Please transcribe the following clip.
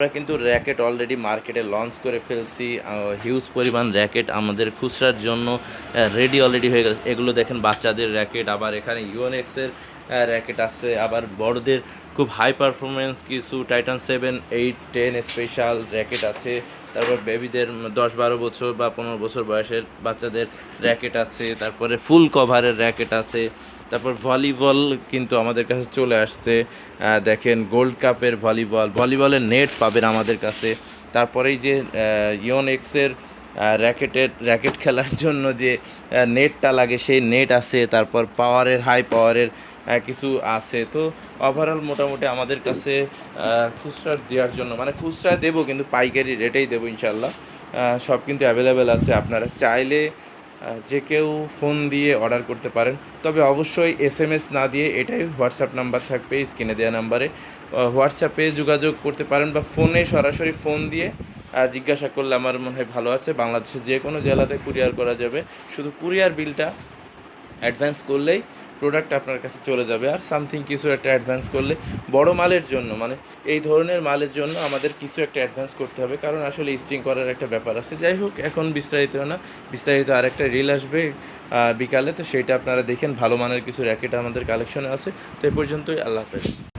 আমরা কিন্তু racket already মার্কেটে লঞ্চ করে ফেলছি। হিউজ পরিমাণ র্যাকেট আমাদের খুচরার জন্য রেডি অলরেডি হয়ে গেছে। এগুলো দেখেন বাচ্চাদের র্যাকেট, আবার এখানে ইউএনএক্সের র্যাকেট আছে। আবার বড়দের খুব হাই পারফরমেন্স কিছু Titan seven eight ten special racket আছে। তারপর বেবিদের দশ বারো বছর বা পনেরো বছর বয়সের বাচ্চাদের র্যাকেট আছে। তারপরে ফুল কভারের র্যাকেট আছে। তারপর ভলিবল কিন্তু আমাদের কাছে চলে আসছে। দেখেন গোল্ড কাপের ভলিবল ভলিবলের নেট পাবেন আমাদের কাছে। তারপরেই যে ইয়ন এক্সের র্যাকেটের র্যাকেট খেলার জন্য যে নেটটা লাগে, সেই নেট আছে, তারপর পাওয়ারের হাই পাওয়ারের কিছু আছে। তো ওভারঅল মোটামুটি আমাদের কাছে খুচরা দেওয়ার জন্য মানে খুচরা দেবো, কিন্তু পাইকারি রেটেই দেবো ইনশাল্লাহ সব কিন্তু অ্যাভেলেবেল আছে, আপনারা চাইলে যে কেউ ফোন দিয়ে অর্ডার করতে পারেন। তবে অবশ্যই এস এম এস না দিয়ে এটাই হোয়াটসঅ্যাপ নাম্বার থাকবে স্ক্রিনে দেওয়া নাম্বারে হোয়াটসঅ্যাপে যোগাযোগ করতে পারেন বা ফোনে সরাসরি ফোন দিয়ে জিজ্ঞাসা করলে আমার মনে হয় ভালো আছে। বাংলাদেশের যে কোনো জেলাতে কুরিয়ার করা যাবে। শুধু কুরিয়ার বিলটা অ্যাডভান্স করলেই প্রোডাক্ট আপনার কাছে চলে যাবে। আর সামথিং কিছু একটা অ্যাডভান্স করলে বড় মালের জন্য মানে এই ধরনের মালের জন্য আমাদের কিছু একটা অ্যাডভান্স করতে হবে। কারণ আসলে স্টিং করার একটা ব্যাপার আছে। যাই হোক, এখন বিস্তারিত না, বিস্তারিত আরেকটা রিল আসবে বিকালে। তো সেইটা আপনারা দেখেন। ভালো মানের কিছু র্যাকেট আমাদের কালেকশনে আছে। তো এই পর্যন্তই। আল্লাহ হাফেজ।